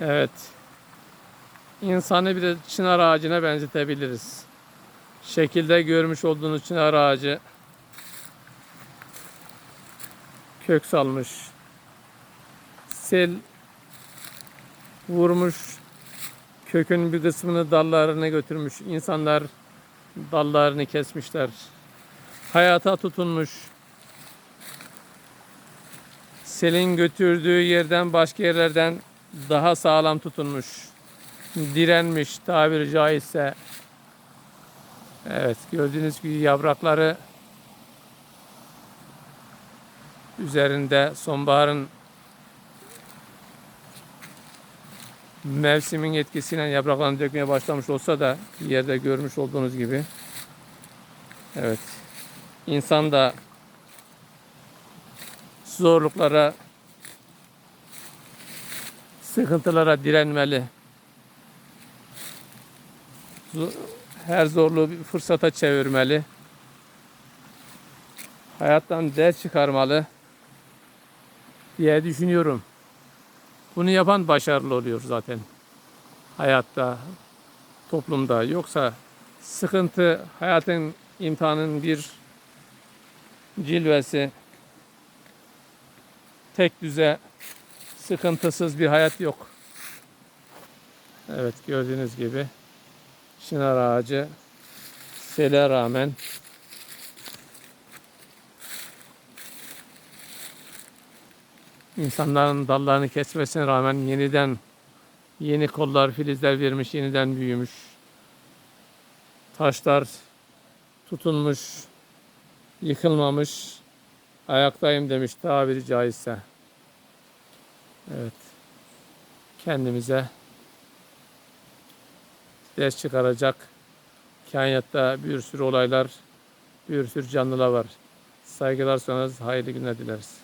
Evet. İnsanı bir de çınar ağacına benzetebiliriz. Şekilde görmüş olduğunuz çınar ağacı kök salmış. Sel vurmuş. Kökün bir kısmını dallarına götürmüş. İnsanlar dallarını kesmişler. Hayata tutunmuş. Selin götürdüğü yerden başka yerlerden daha sağlam tutunmuş. Direnmiş tabiri caizse. Evet gördüğünüz gibi yaprakları üzerinde sonbaharın mevsimin etkisiyle yapraklarını dökmeye başlamış olsa da yerde görmüş olduğunuz gibi evet insan da zorluklara sıkıntılara direnmeli. Her zorluğu bir fırsata çevirmeli. Hayattan ders çıkarmalı diye düşünüyorum. Bunu yapan başarılı oluyor zaten. Hayatta, toplumda. Yoksa sıkıntı hayatın imtihanın bir cilvesi. Tek düze sıkıntısız bir hayat yok. Evet gördüğünüz gibi çınar ağacı sele rağmen insanların dallarını kesmesine rağmen yeniden yeni kollar, filizler vermiş, yeniden büyümüş. Taşlar tutunmuş, yıkılmamış, ayaktayım demiş tabiri caizse. Evet. Kendimize ders çıkaracak kainatta bir sürü olaylar, bir sürü canlılar var. Saygılar sunarız, hayırlı günler dileriz.